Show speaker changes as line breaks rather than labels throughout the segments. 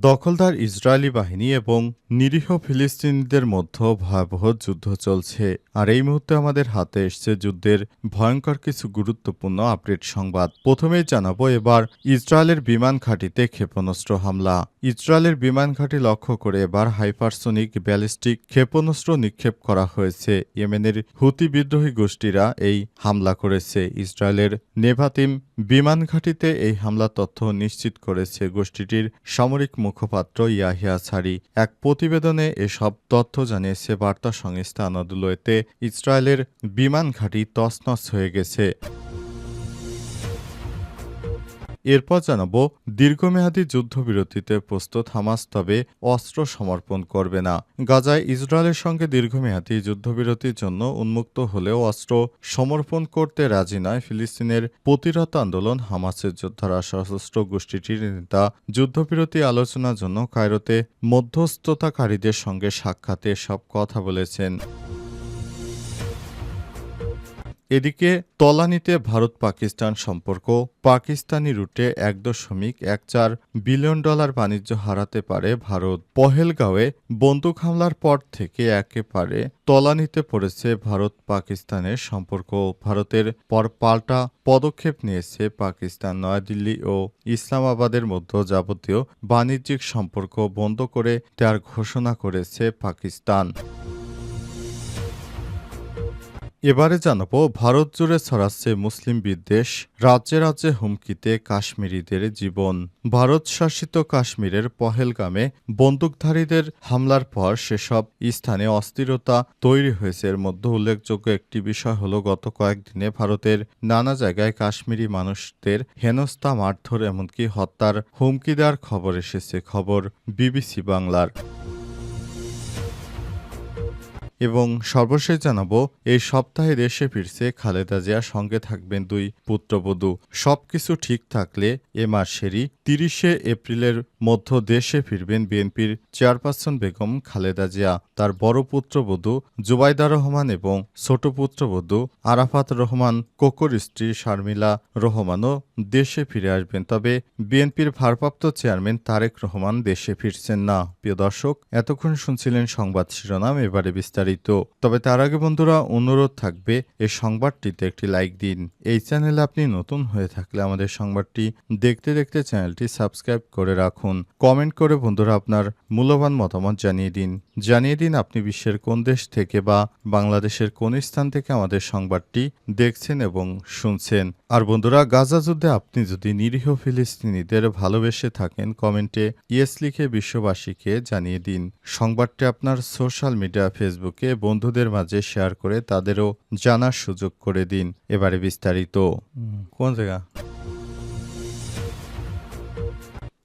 দখলদার ইসরায়েলি বাহিনী এবং নিরীহ ফিলিস্তিনিদের মধ্যে ভয়াবহ যুদ্ধ চলছে। আর এই মুহূর্তে আমাদের হাতে এসছে যুদ্ধের ভয়ঙ্কর কিছু গুরুত্বপূর্ণ আপডেট সংবাদ। প্রথমেই জানাব এবার ইসরায়েলের বিমান ঘাঁটিতে ক্ষেপণাস্ত্র হামলা। ইসরায়েলের বিমান ঘাঁটি লক্ষ্য করে এবার হাইপারসোনিক ব্যালিস্টিক ক্ষেপণাস্ত্র নিক্ষেপ করা হয়েছে। ইয়েমেনের হুতি বিদ্রোহী গোষ্ঠীরা এই হামলা করেছে। ইসরায়েলের নেভাতিম বিমান ঘাঁটিতে এই হামলা তথ্য নিশ্চিত করেছে গোষ্ঠীটির সামরিক মুখপাত্র ইয়াহিয়া সারি এক প্রতিবেদনে এসব তথ্য জানিয়েছে বার্তা সংস্থা আনাদুলোয়েতে। ইসরায়েলের বিমান ঘাঁটি তছনছ হয়ে গেছে। এরপর জানাব, দীর্ঘমেয়াদী যুদ্ধবিরতিতে প্রস্তুত হামাস তবে অস্ত্র সমর্পণ করবে না। গাজায় ইসরায়েলের সঙ্গে দীর্ঘমেয়াদী যুদ্ধবিরতির জন্য উন্মুক্ত হলেও অস্ত্র সমর্পণ করতে রাজি নয় ফিলিস্তিনের প্রতিরোধ আন্দোলন হামাসের যোদ্ধারা। সশস্ত্র গোষ্ঠীটির নেতা যুদ্ধবিরতি আলোচনার জন্য কায়রোতে মধ্যস্থতাকারীদের সঙ্গে সাক্ষাতে সব কথা বলেছেন। এদিকে তলানিতে ভারত পাকিস্তান সম্পর্ক পাকিস্তানি রুটে এক দশমিক এক চার বিলিয়ন ডলার বাণিজ্য হারাতে পারে ভারত। পহেলগাঁওয়ে বন্দুক হামলার পর থেকে একেবারে তলানিতে পড়েছে ভারত পাকিস্তানের সম্পর্ক। ভারতের পর পাল্টা পদক্ষেপ নিয়েছে পাকিস্তান, নয়াদিল্লি ও ইসলামাবাদের মধ্যে যাবতীয় বাণিজ্যিক সম্পর্ক বন্ধ করে তার ঘোষণা করেছে পাকিস্তান। এবারে জানাব, ভারত জুড়ে ছড়াচ্ছে মুসলিম বিদ্বেষ, রাজ্যে রাজ্যে হুমকিতে কাশ্মীরিদের জীবন। ভারত শাসিত কাশ্মীরের পহেলগামে বন্দুকধারীদের হামলার পর সেসব স্থানে অস্থিরতা তৈরি হয়েছে। এর মধ্যে উল্লেখযোগ্য একটি বিষয় হলো, গত কয়েকদিনে ভারতের নানা জায়গায় কাশ্মীরি মানুষদের হেনস্থা, মারধর, এমনকি হত্যার হুমকি দেওয়ার খবর এসেছে। খবর বিবিসি বাংলার। এবং সর্বশেষ জানাব, এই সপ্তাহে দেশে ফিরছে খালেদা জিয়া সঙ্গে থাকবেন দুই পুত্রবধূ। সবকিছু ঠিক থাকলে এ মাসেরই তিরিশে এপ্রিলের মধ্য দেশে ফিরবেন বিএনপির চেয়ারপারসন বেগম খালেদা জিয়া, তার বড় পুত্রবধূ জুবাইদা রহমান এবং ছোট পুত্রবধূ আরাফাত রহমান, কোকর স্ত্রী শারমিলা রহমানও দেশে ফিরে আসবেন। তবে বিএনপির ভারপ্রাপ্ত চেয়ারম্যান তারেক রহমান দেশে ফিরছেন না। প্রিয় দর্শক, এতক্ষণ শুনছিলেন সংবাদ শিরোনাম, এবারে বিস্তারিত। তবে তার আগে বন্ধুরা, অনুরোধ থাকবে এই সংবাদটিতে একটি লাইক দিন। এই চ্যানেলে আপনি নতুন হয়ে থাকলে আমাদের সংবাদটি দেখতে দেখতে চ্যানেলটি সাবস্ক্রাইব করে রাখুন। কমেন্ট করে বন্ধুরা আপনার মূল্যবান মতামত জানিয়ে দিন। জানিয়ে দিন আপনি বিশ্বের কোন দেশ থেকে বা বাংলাদেশের কোন স্থান থেকে আমাদের সংবাদটি দেখছেন এবং শুনছেন। আর বন্ধুরা, গাজা যুদ্ধে আপনি যদি নিরীহ ফিলিস্তিনিদের ভালোবেসে থাকেন, কমেন্টে ইয়েস লিখে বিশ্ববাসীকে জানিয়ে দিন। সংবাদটি আপনার সোশ্যাল মিডিয়া, ফেসবুকে বন্ধুদের মাঝে শেয়ার করে তাদেরও জানার সুযোগ করে দিন। এবারে বিস্তারিত। কোন জায়গা?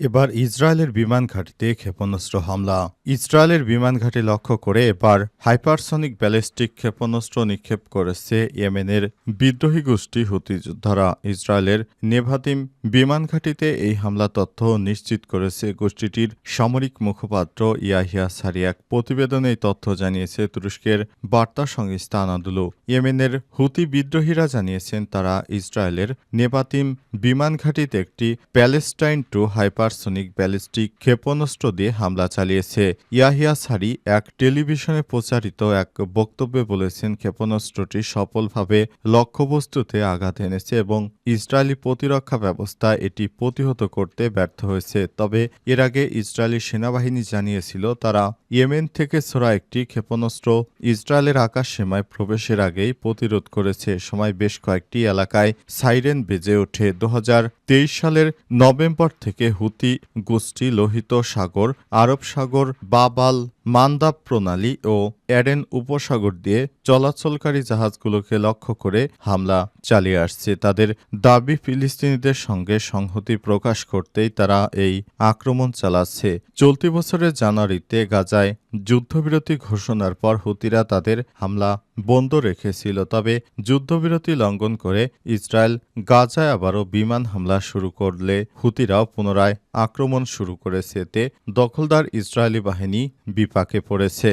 এবার ইসরায়েলের বিমান ঘাঁটিতে ক্ষেপণাস্ত্র হামলা। ইসরায়েলের বিমান ঘাঁটি লক্ষ্য করে এবার হাইপারসনিক ব্যালিস্টিক ক্ষেপণাস্ত্র নিক্ষেপ করেছে ইয়েমেনের বিদ্রোহী গোষ্ঠী হুতি যোদ্ধারা। ইসরায়েলের নেভাতিম বিমান ঘাঁটিতে এই হামলা তথ্য নিশ্চিত করেছে গোষ্ঠীটির সামরিক মুখপাত্র ইয়াহিয়া সারিয়াক। প্রতিবেদনে এই তথ্য জানিয়েছে তুরস্কের বার্তা সংস্থা আনাদুলো। ইয়েমেনের হুতি বিদ্রোহীরা জানিয়েছেন তারা ইসরায়েলের নেভাতিম বিমান ঘাঁটিতে একটি Palestine two hyper hypersonic ballistic ক্ষেপণাস্ত্র দিয়ে হামলা চালিয়েছে। ইয়াহিয়া সারি এক টেলিভিশনে প্রচারিত এক বক্তব্যে বলেছেন, ক্ষেপণাস্ত্রটি সফলভাবে লক্ষ্যবস্তুতে আঘাত এনেছে এবং ইসরায়েলি প্রতিরক্ষা ব্যবস্থা এটি প্রতিহত করতে ব্যর্থ হয়েছে। তবে এর আগে ইসরায়েলি সেনাবাহিনী জানিয়েছিল, তারা ইয়েমেন থেকে ছোড়া একটি ক্ষেপণাস্ত্র ইসরায়েলের আকাশ সীমায় প্রবেশের আগেই প্রতিরোধ করেছে। সময় বেশ কয়েকটি এলাকায় সাইরেন বেজে ওঠে। দু হাজার তেইশ সালের নভেম্বর থেকে হুতি গোষ্ঠী লোহিত সাগর, আরব সাগর, বাবাল, মান্দাব প্রণালী ও অ্যাডেন উপসাগর দিয়ে চলাচলকারী জাহাজগুলোকে লক্ষ্য করে হামলা চালিয়ে আসছে। তাদের দাবি, ফিলিস্তিনিদের সঙ্গে সংহতি প্রকাশ করতেই তারা এই আক্রমণ চালাচ্ছে। চলতি বছরের জানুয়ারিতে গাজায় যুদ্ধবিরতি ঘোষণার পর হুতিরা তাদের হামলা বন্ধ রেখেছিল। তবে যুদ্ধবিরতি লঙ্ঘন করে ইসরায়েল গাজায় আবারও বিমান হামলা শুরু করলে হুতিরাও পুনরায় আক্রমণ শুরু করেছে। এতে দখলদার ইসরায়েলি বাহিনী বিপাকে পড়েছে।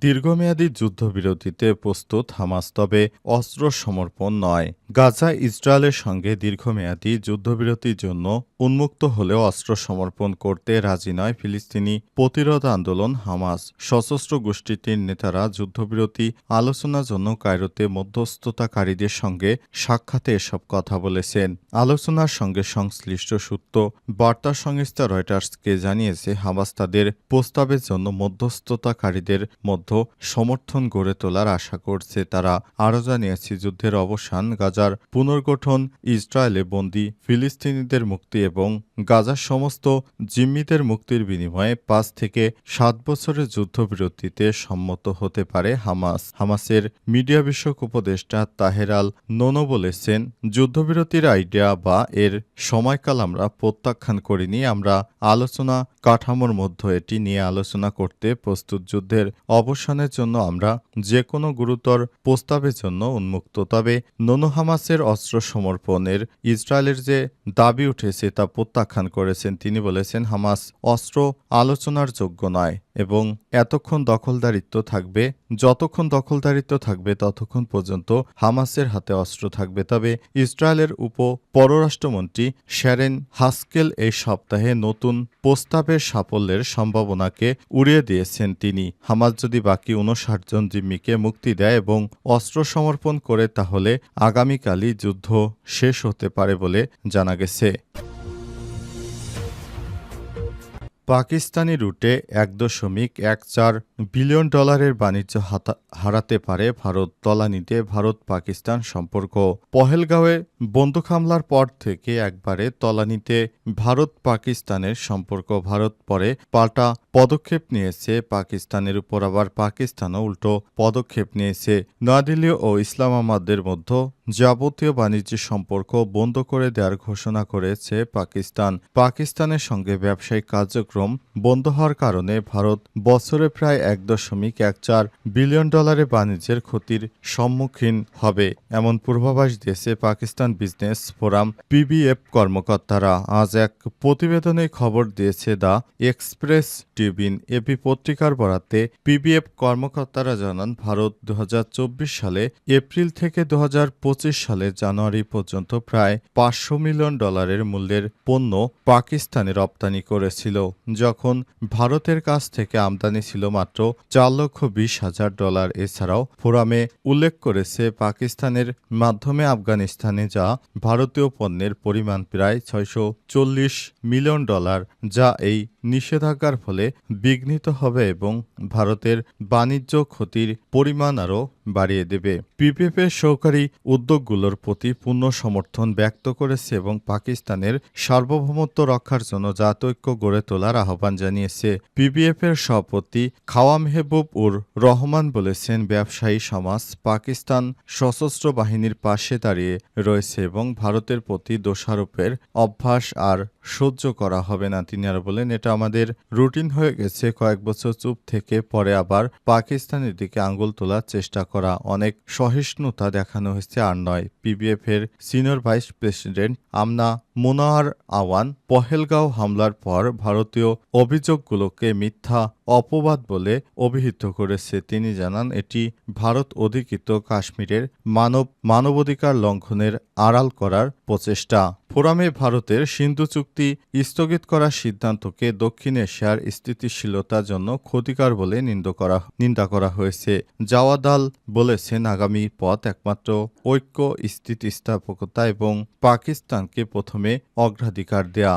দীর্ঘমেয়াদী যুদ্ধবিরতিতে প্রস্তুত হামাস তবে অস্ত্র সমর্পণ নয়। গাজা ইসরায়েলের সঙ্গে দীর্ঘমেয়াদী যুদ্ধবিরতির জন্য উন্মুক্ত হলেও অস্ত্র সমর্পণ করতে রাজি নয় ফিলিস্তিনি প্রতিরোধ আন্দোলন হামাস। সশস্ত্র গোষ্ঠীটির নেতারা যুদ্ধবিরতি আলোচনার জন্য কায়রোতে মধ্যস্থতাকারীদের সঙ্গে সাক্ষাতে এসব কথা বলেছেন। আলোচনার সঙ্গে সংশ্লিষ্ট সূত্র বার্তা সংস্থা রয়টার্সকে জানিয়েছে, হামাস তাদের প্রস্তাবের জন্য মধ্যস্থতাকারীদের মধ্যে সমর্থন গড়ে তোলার আশা করছে। তারা আরও জানিয়েছে, যুদ্ধের অবসান গাজার পুনর্গঠন, ইসরায়েলে বন্দী ফিলিস্তিনিদের মুক্তি এবং গাজার সমস্ত জিম্মিদের মুক্তির বিনিময়ে পাঁচ থেকে সাত বছরের যুদ্ধবিরতিতে সম্মত হতে পারে হামাস। হামাসের মিডিয়া বিষয়ক উপদেষ্টা তাহের আল নোনো বলেছেন, যুদ্ধবিরতির আইডিয়া বা এর সময়কাল আমরা প্রত্যাখ্যান করিনি, আমরা আলোচনা কাঠামোর মধ্যে এটি নিয়ে আলোচনা করতে প্রস্তুত। যুদ্ধের অবসানের জন্য আমরা যে কোনো গুরুতর প্রস্তাবের জন্য উন্মুক্ত। তবে নোনো হামাসের অস্ত্র সমর্পণের ইসরায়েলের যে দাবি উঠেছে তা প্রত্যাখ্যান করেছেন। তিনি বলেছেন, হামাস অস্ত্র আলোচনার যোগ্য নয় এবং এতক্ষণ দখলদারিত্ব থাকবে, যতক্ষণ দখলদারিত্ব থাকবে ততক্ষণ পর্যন্ত হামাসের হাতে অস্ত্র থাকবে। তবে ইসরায়েলের উপ পররাষ্ট্রমন্ত্রী শ্যারেন হাস্কেল এই সপ্তাহে নতুন প্রস্তাবের সাফল্যের সম্ভাবনাকে উড়িয়ে দিয়েছেন তিনি। হামাস যদি বাকি উনষাট জন জিম্মিকে মুক্তি দেয় এবং অস্ত্র সমর্পণ করে, তাহলে আগামীকালই যুদ্ধ শেষ হতে পারে বলে জানা গেছে। পাকিস্তানি রুটে এক দশমিক এক চার বিলিয়ন ডলারের বাণিজ্য হারাতে পারে ভারত তলানিতে ভারত, পাকিস্তান সম্পর্ক। পহেলগাঁওয়ে বন্দুক হামলার পর থেকে একবারে তলানিতে ভারত, পাকিস্তানের সম্পর্ক। ভারত পরে পাল্টা পদক্ষেপ নিয়েছে, পাকিস্তানের উপর আবার পাকিস্তানও উল্টো পদক্ষেপ নিয়েছে। নয়াদিল্লি ও ইসলামাবাদের মধ্যে যাবতীয় বাণিজ্য সম্পর্ক বন্ধ করে দেওয়ার ঘোষণা করেছে পাকিস্তান। পাকিস্তানের সঙ্গে ব্যবসায়িক কার্যক্রম বন্ধ হওয়ার কারণে ভারত বছরে প্রায় এক দশমিক এক চার বিলিয়ন ডলারের বাণিজ্যের ক্ষতির সম্মুখীন হবে, এমন পূর্বাভাস দিয়েছে পাকিস্তান বিজনেস ফোরাম পিবিএফ কর্মকর্তারা। আজ এক প্রতিবেদনে খবর দিয়েছে, দ্য এক্সপ্রেস ট্রিবিন এপি পত্রিকার বরাতে পিবিএফ কর্মকর্তারা জানান, ভারত দু হাজার চব্বিশ সালে এপ্রিল থেকে দু হাজার পঁচিশ সালে জানুয়ারি পর্যন্ত প্রায় পাঁচশো মিলিয়ন ডলারের মূল্যের পণ্য পাকিস্তানে রপ্তানি করেছিল, যখন ভারতের কাছ থেকে আমদানি ছিল মাত্র চার লক্ষ বিশ হাজার ডলার। এছাড়াও ফোরামে উল্লেখ করেছে পাকিস্তানের মাধ্যমে আফগানিস্তানে যা ভারতীয় পণ্যের পরিমাণ প্রায় ছয়শো চল্লিশ মিলিয়ন ডলার, যা এই নিষেধাজ্ঞার ফলে বিঘ্নিত হবে এবং ভারতের বাণিজ্য ক্ষতির পরিমাণ আরও বাড়িয়ে দেবে। পিপিএফের সহকারী উদ্যোগগুলোর প্রতি পূর্ণ সমর্থন ব্যক্ত করেছে এবং পাকিস্তানের সার্বভৌমত্ব রক্ষার জন্য জাতৈক্য গড়ে তোলার আহ্বান জানিয়েছে। পিপিএফের সভাপতি খাওয়া মেহবুব উর রহমান বলেছেন, ব্যবসায়ী সমাজ পাকিস্তান সশস্ত্র বাহিনীর পাশে দাঁড়িয়ে রয়েছে এবং ভারতের প্রতি দোষারোপের অভ্যাস আর সহ্য করা হবে না, তিনি আরও বলেন। এটা আমাদের রুটিন হয়ে গেছে। কয়েক বছর চুপ থেকে পরে আবার পাকিস্তানের দিকে আঙ্গুল তোলার চেষ্টা করা। অনেক সহিষ্ণুতা দেখানো হয়েছে আর নয়। পিবিএফ এর senior vice president Amna Munawar Awan Pahalgam হামলার পর ভারতীয় অভিযোগগুলোকে মিথ্যা অপবাদ বলে অভিহিত করেছে। তিনি জানান, এটি ভারত অধিকৃত কাশ্মীরের মানব, মানবাধিকার লঙ্ঘনের আড়াল করার প্রচেষ্টা। ফোরামে ভারতের সিন্ধু চুক্তি স্থগিত করার সিদ্ধান্তকে দক্ষিণ এশিয়ার স্থিতিশীলতার জন্য ক্ষতিকার বলে নিন্দ করা, নিন্দা করা হয়েছে। জাওয়াদাল বলেছেন, আগামী পথ একমাত্র ঐক্য, স্থিতিস্থাপকতা এবং পাকিস্তানকে প্রথমে অগ্রাধিকার দেয়া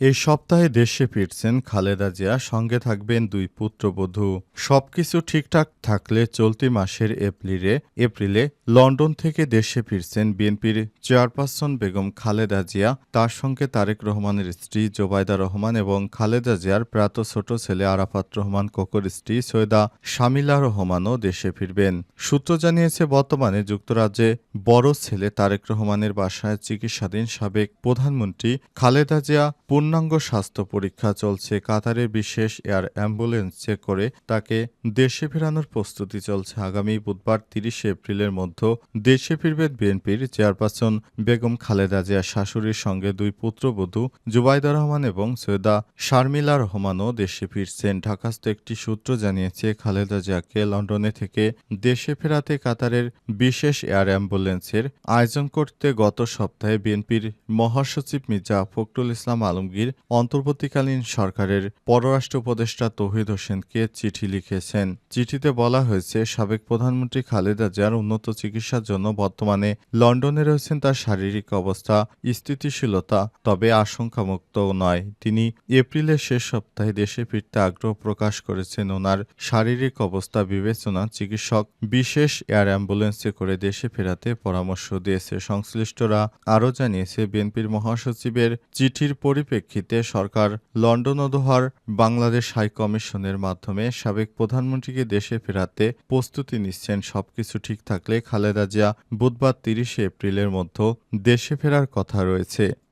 এই সপ্তাহে দেশে ফিরছেন খালেদা জিয়া, সঙ্গে থাকবেন দুই পুত্রবধূ। সবকিছু ঠিকঠাক থাকলে চলতি মাসের এপ্রিলে এপ্রিলে লন্ডন থেকে দেশে ফিরছেন বিএনপির চেয়ারপারসন বেগম খালেদা জিয়া, তার সঙ্গে তারেক রহমানের স্ত্রী জোবায়দা রহমান এবং খালেদা জিয়ার প্রাত ছোট ছেলে আরাফাত রহমান, কোকর স্ত্রী সৈয়দা শামিলা রহমানও দেশে ফিরবেন। সূত্র জানিয়েছে, বর্তমানে যুক্তরাজ্যে বড় ছেলে তারেক রহমানের বাসায় চিকিৎসাধীন সাবেক প্রধানমন্ত্রী খালেদা জিয়া, পূর্ণ পূর্ণাঙ্গ স্বাস্থ্য পরীক্ষা চলছে কাতারে বিশেষ এয়ার অ্যাম্বুলেন্স চেক করে তাকে দেশে ফেরানোর প্রস্তুতি চলছে। আগামী বুধবার তিরিশে এপ্রিলের মধ্যে দেশে ফিরবেন বিএনপির চেয়ারপারসন বেগম খালেদা জিয়া শাশুড়ির সঙ্গে দুই পুত্রবধূ জুবাইদা রহমান এবং সৈয়দা শারমিলা রহমানও দেশে ফিরছেন। ঢাকাস্থ একটি সূত্র জানিয়েছে, খালেদা জিয়াকে লন্ডনে থেকে দেশে ফেরাতে কাতারের বিশেষ এয়ার অ্যাম্বুলেন্সের আয়োজন করতে গত সপ্তাহে বিএনপির মহাসচিব মির্জা ফখরুল ইসলাম আলমগীর অন্তর্বর্তীকালীন সরকারের পররাষ্ট্র উপদেষ্টা তৌহিদ হোসেনকে চিঠি লিখেছেন। চিঠিতে বলা হয়েছে, সাবেক প্রধানমন্ত্রী খালেদা জিয়ার উন্নত চিকিৎসার জন্য বর্তমানে লন্ডনে রয়েছেন তার শারীরিক অবস্থা, স্থিতিশীলতা, তবে আশঙ্কামুক্ত নয়। তিনি এপ্রিলের শেষ সপ্তাহে দেশে ফিরতে আগ্রহ প্রকাশ করেছেন। ওনার শারীরিক অবস্থা বিবেচনা, চিকিৎসক বিশেষ এয়ার অ্যাম্বুলেন্সে করে দেশে ফেরাতে পরামর্শ দিয়েছে। সংশ্লিষ্টরা আরও জানিয়েছে, বিএনপির মহাসচিবের চিঠির পরিপ্রেক্ষিতে সরকার লন্ডন ও দোহার বাংলাদেশ হাই কমিশনের মাধ্যমে সাবেক প্রধানমন্ত্রীকে দেশে ফেরাতে প্রস্তুতি নিচ্ছেন। সবকিছু ঠিক থাকলে খালেদা জিয়া বুধবার তিরিশে এপ্রিলের মধ্যে দেশে ফেরার কথা রয়েছে।